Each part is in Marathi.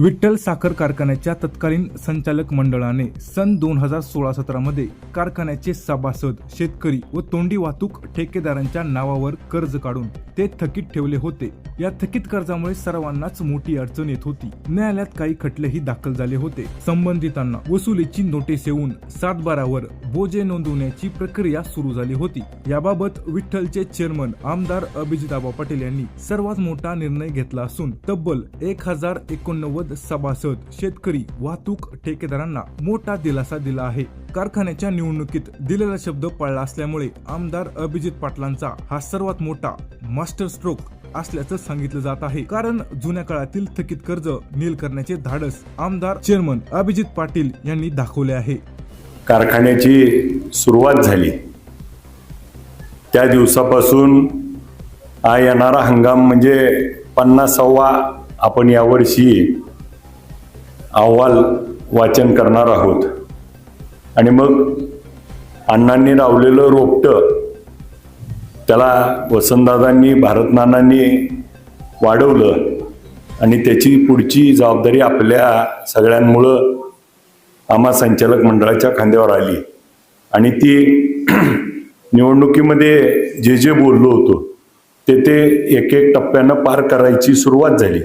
विठ्ठल साखर कारखान्याच्या तत्कालीन संचालक मंडळाने सन दोन हजार सोळा सतरामध्ये कारखान्याचे सभासद शेतकरी व तोंडी वाहतूक ठेकेदारांच्या नावावर कर्ज काढून ते थकीत ठेवले होते. या थकीत कर्जामुळे सर्वांनाच मोठी अडचण येत होती. न्यायालयात काही खटलेही दाखल झाले होते. संबंधितांना वसुलीची नोटीस येऊन सातबारावर बोजे नोंदवण्याची प्रक्रिया सुरू झाली होती. याबाबत विठ्ठलचे चेअरमन आमदार अभिजिताबा पटेल यांनी सर्वात मोठा निर्णय घेतला असून तब्बल एक हजार एकोणनव्वद सभासद शेतकरी वाहतूक ठेकेदारांना मोठा दिलासा दिला आहे. कारखान्याच्या निवडणुकीत दिलेला शब्द पळला असल्यामुळे आमदार अभिजित पाटलांचा हा सर्वात मोठा मास्टर स्ट्रोक असल्याचं सांगितलं जात आहे. कारण जुन्या काळातील थकीत कर्ज नील करण्याचे धाडस आमदार चेअरमन अभिजित पाटील यांनी दाखवले आहे. कारखान्याची सुरुवात झाली. त्या दिवसापासून हा येणारा हंगाम म्हणजे पन्नासावा आपण यावर्षी अहवाल वाचन करणार आहोत. आणि मग अण्णांनी लावलेलं रोपटं त्याला वसंतदादांनी भारतनानांनी वाढवलं आणि त्याची पुढची जबाबदारी आपल्या सगळ्यांमुळं आम्हा संचालक मंडळाच्या खांद्यावर आली. आणि ती निवडणुकीमध्ये जे जे बोललो होतो ते ते एक एक टप्प्यानं पार करायची सुरुवात झाली.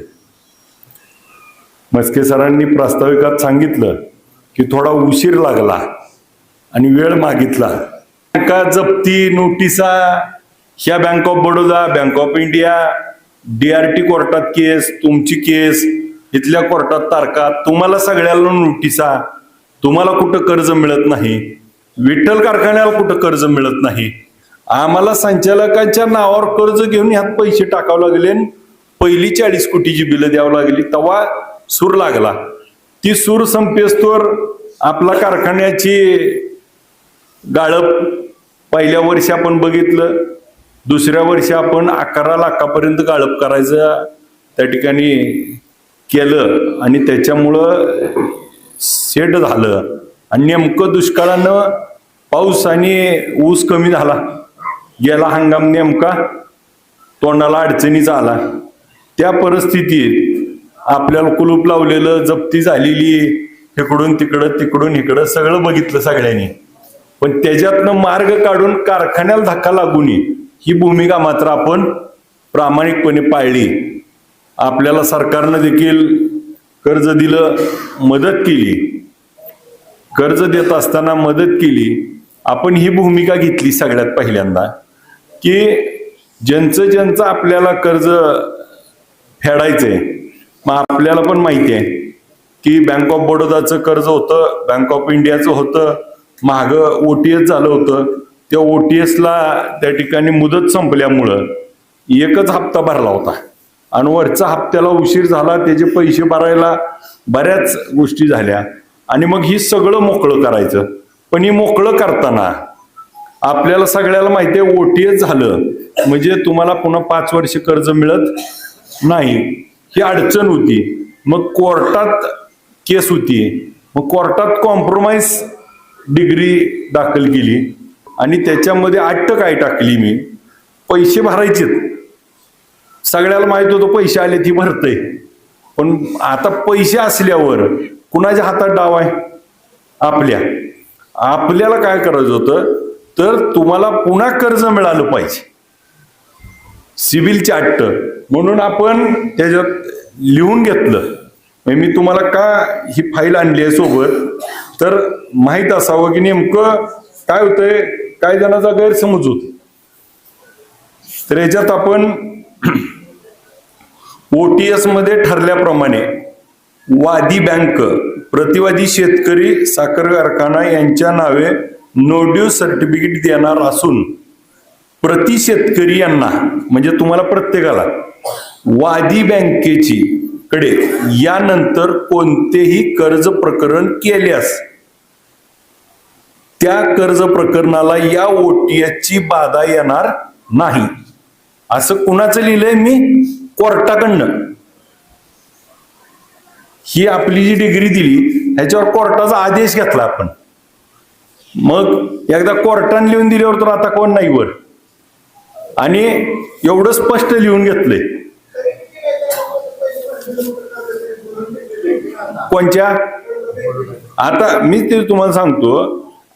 मस्के सरांनी प्रास्ताविकात सांगितलं की थोडा उशीर लागला आणि वेळ मागितला. बँका जप्ती नोटिसा ह्या bank of Baroda bank of India DRT कोर्टात केस तुमची केस इथल्या कोर्टात तारखा तुम्हाला सगळ्याला नोटिसा तुम्हाला कुठं कर्ज मिळत नाही विठ्ठल कारखान्याला कुठं कर्ज मिळत नाही आम्हाला संचालकांच्या नावावर कर्ज घेऊन ह्यात पैसे टाकावं लागले आणि पहिली चाळीस कोटीची बिलं द्यावं लागली. तेव्हा सूर लागला. ती सूर संपेस्तोर आपला कारखान्याची गाळप पहिल्या वर्षी आपण बघितलं दुसऱ्या वर्षी आपण अकरा लाखापर्यंत गाळप करायचं त्या ठिकाणी केलं आणि त्याच्यामुळं सेट झालं. आणि नेमकं दुष्काळानं पाऊस आणि ऊस कमी झाला. गेला हंगाम नेमका तोंडाला अडचणीचा आला. त्या परिस्थितीत आपल्याला कुलूप लावलेलं जप्ती झालेली इकडून तिकडं तिकडून इकडं सगळं बघितलं सगळ्यांनी. पण त्याच्यातनं मार्ग काढून कारखान्याला धक्का लागू नये ही भूमिका मात्र आपण प्रामाणिकपणे पाळली. आपल्याला सरकारनं देखील कर्ज दिलं मदत केली. कर्ज देत असताना मदत केली. आपण ही भूमिका घेतली सगळ्यात पहिल्यांदा की ज्यांचं ज्यांचं आपल्याला कर्ज फेडायचंय मग आपल्याला पण माहिती आहे की बँक ऑफ बडोदाचं कर्ज होतं बँक ऑफ इंडियाचं होतं माग ओटीएस झालं होतं. त्या ओटीएसला त्या ठिकाणी मुदत संपल्यामुळं एकच हप्ता भरला होता. आणि वरचा हप्त्याला उशीर झाला त्याचे पैसे भरायला बऱ्याच गोष्टी झाल्या. आणि मग ही सगळं मोकळं करायचं. पण ही मोकळं करताना आपल्याला सगळ्याला माहिती आहे ओटीएस झालं. म्हणजे तुम्हाला पुन्हा पाच वर्ष कर्ज मिळत नाही. ही अडचण होती. मग कोर्टात केस होती. मग कोर्टात कॉम्प्रोमाइज डिग्री दाखल केली. आणि त्याच्यामध्ये अट्ट काय टाकली मी. पैसे भरायचेत. सगळ्याला माहीत होतं पैसे आले ती भरतय. पण आता पैसे असल्यावर कुणाच्या हातात डाव आहे? आपल्या. आपल्याला काय करायचं होतं? तर तुम्हाला पुन्हा कर्ज मिळालं पाहिजे. सिव्हिलचे अट्ट. म्हणून आपण त्याच्यात लिहून घेतलं. म्हणजे मी तुम्हाला का ही फाईल आणली आहे सोबत? तर माहीत असावं की नेमकं काय होतंय काय जणांचा गैरसमज होतो. तर याच्यात आपण ओटीएसमध्ये ठरल्याप्रमाणे वादी बँक प्रतिवादी शेतकरी साखर कारखाना यांच्या नावे नोड्यू सर्टिफिकेट देणार असून प्रति शेतकरी यांना म्हणजे तुम्हाला प्रत्येकाला वादी बँकेची कडे यानंतर कोणतेही कर्ज प्रकरण केल्यास त्या कर्ज प्रकरणाला या ओटीएसची बाधा येणार नाही. असं कुणाचं लिहिलंय मी? कोर्टाकडनं. ही आपली जी डिग्री दिली ह्याच्यावर कोर्टाचा आदेश घेतला आपण. मग एकदा कोर्टाने लिहून दिल्यावर तर आता कोण नाही वर? आणि एवढं स्पष्ट लिहून घेतलंय. कोणच्या? आता मी ते तुम्हाला सांगतो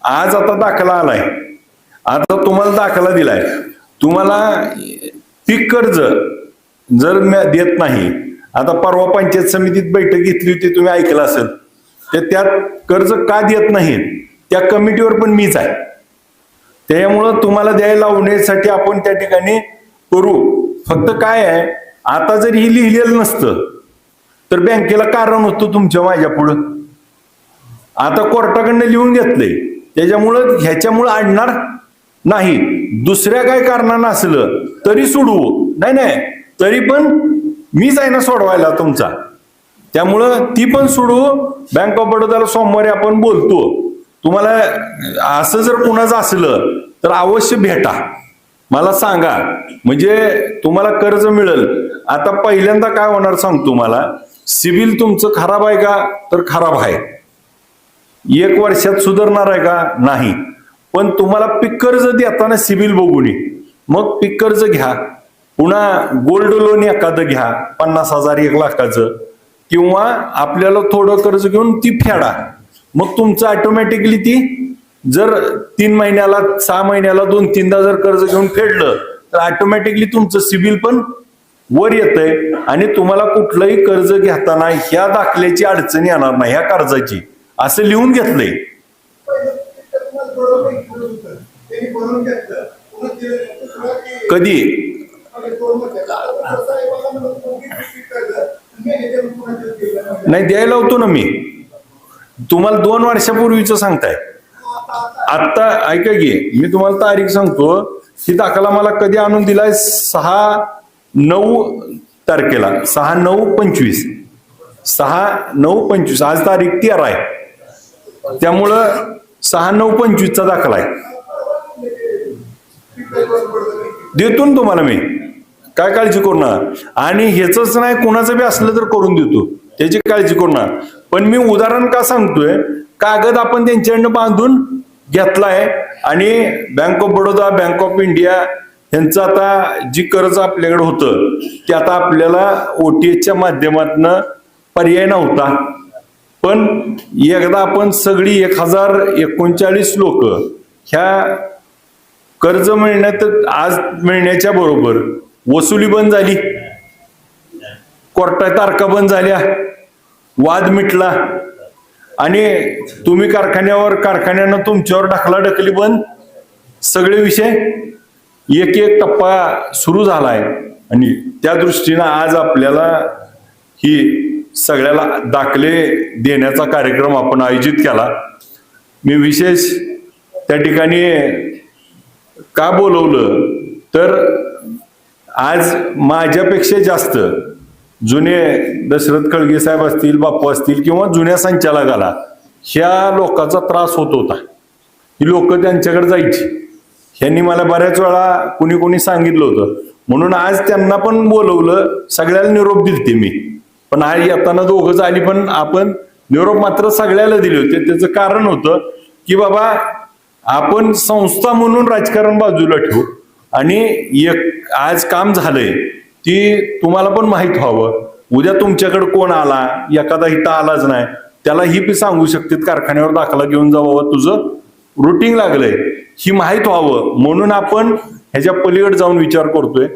आज आता दाखला आलाय. आता तुम्हाला दाखला दिलाय. तुम्हाला पीक कर्ज जर देत नाही आता परवा पंचायत समितीत बैठक घेतली होती तुम्ही ऐकलं असेल तर त्यात कर्ज का देत नाहीत त्या कमिटीवर पण मीच आहे. त्यामुळं तुम्हाला द्यायला लावण्यासाठी आपण त्या ठिकाणी करू. फक्त काय आहे आता जरी ही लिहिलेलं नसतं तर बँकेला कारण होतं तुमच्या माझ्या पुढं. आता कोर्टाकडनं लिहून घेतलंय. त्याच्यामुळं ह्याच्यामुळं आणणार नाही. दुसऱ्या काय कारणानं असलं तरी सोडवू. नाही नाही. तरी पण मीच आहे ना सोडवायला तुमचा. त्यामुळं ती पण सोडवू. बँक ऑफ बडोदाला सोमवारी आपण बोलतो. तुम्हाला असं जर कुणाचं असलं तर अवश्य भेटा. मला सांगा. म्हणजे तुम्हाला कर्ज मिळेल. आता पहिल्यांदा काय होणार सांग तुम्हाला? सिबिल तुमचं खराब आहे का? तर खराब आहे. एक वर्षात सुधारणार आहे का? नाही. पण तुम्हाला पीक कर्ज देताना सिबिल बघूनी मग पीक कर्ज घ्या. पुन्हा गोल्ड लोन एखादं घ्या. पन्नास हजार एक लाखाचं. किंवा आपल्याला थोडं कर्ज घेऊन ती फेडा. मग तुमचं ऑटोमॅटिकली ती जर तीन महिन्याला सहा महिन्याला दोन तीनदा जर कर्ज घेऊन फेडलं तर ऑटोमॅटिकली तुमचं सिबिल पण वर येतंय आणि तुम्हाला कुठलंही कर्ज घेताना ह्या दाखल्याची अडचण येणार नाही ह्या कर्जाची. असं लिहून घेतलंय. कधी? नाही द्यायला होतो ना मी. तुम्हाला दोन वर्षापूर्वीच सांगताय. आता ऐका की मी तुम्हाला तारीख सांगतो. ही दाखला मला कधी आणून दिलाय? सहा नऊ तारखेला. सहा नऊ पंचवीस. सहा नऊ पंचवीस. आज तारीख तेरा आहे. त्यामुळं सहा नऊ पंचवीसचा दाखला आहे. देतो ना तुम्हाला मी. काय काळजी करू नका. आणि ह्याच नाही कोणाचं बी असलं तर करून देतो. त्याची काळजी करू नका. पण मी उदाहरण का सांगतोय? कागद आपण त्यांच्याकडनं बांधून घेतलाय आणि bank of Baroda bank of India यांचं आता जी कर्ज आपल्याकडे होतं ते आता आपल्याला ओटीएसच्या माध्यमातून पर्याय नव्हता. पण एकदा आपण सगळी एक हजार एकोणचाळीस लोक ह्या कर्ज मिळण्यात आज मिळण्याच्या बरोबर वसुली बंद झाली. कोर्टात तारखा बंद झाल्या. वाद मिटला. आणि तुम्ही कारखान्यावर कारखान्यानं तुमच्यावर ढकला ढकली बंद. सगळे विषय एक एक टप्पा सुरू झालाय. आणि त्या दृष्टीनं आज आपल्याला ही सगळ्याला दाखले देण्याचा कार्यक्रम आपण आयोजित केला. मी विशेष त्या ठिकाणी का बोलवलं? तर आज माझ्यापेक्षा जास्त जुने दशरथ खळगे साहेब असतील बाप्पू असतील किंवा जुन्या संचालकाला ह्या लोकांचा त्रास होत होता. ही लोक त्यांच्याकडे जायची. ह्यांनी मला बऱ्याच वेळा कुणी कुणी सांगितलं होतं. म्हणून आज त्यांना पण बोलवलं सगळ्याला निरोप दिलते मी. पण आज येताना दोघंच आली पण आपण निरोप मात्र सगळ्याला दिले होते. त्याचं कारण होतं की बाबा आपण संस्था म्हणून राजकारण बाजूला ठेवू. आणि एक आज काम झालंय. ती तुम्हाला पण माहीत व्हावं. उद्या तुमच्याकडे कोण आला? एखादा हिता आलाच नाही. त्याला ही बी सांगू शकतात कारखान्यावर दाखला घेऊन जावं तुझं रुटीन लागलंय. ही माहीत व्हावं. म्हणून आपण ह्याच्या पलीकडे जाऊन विचार करतोय.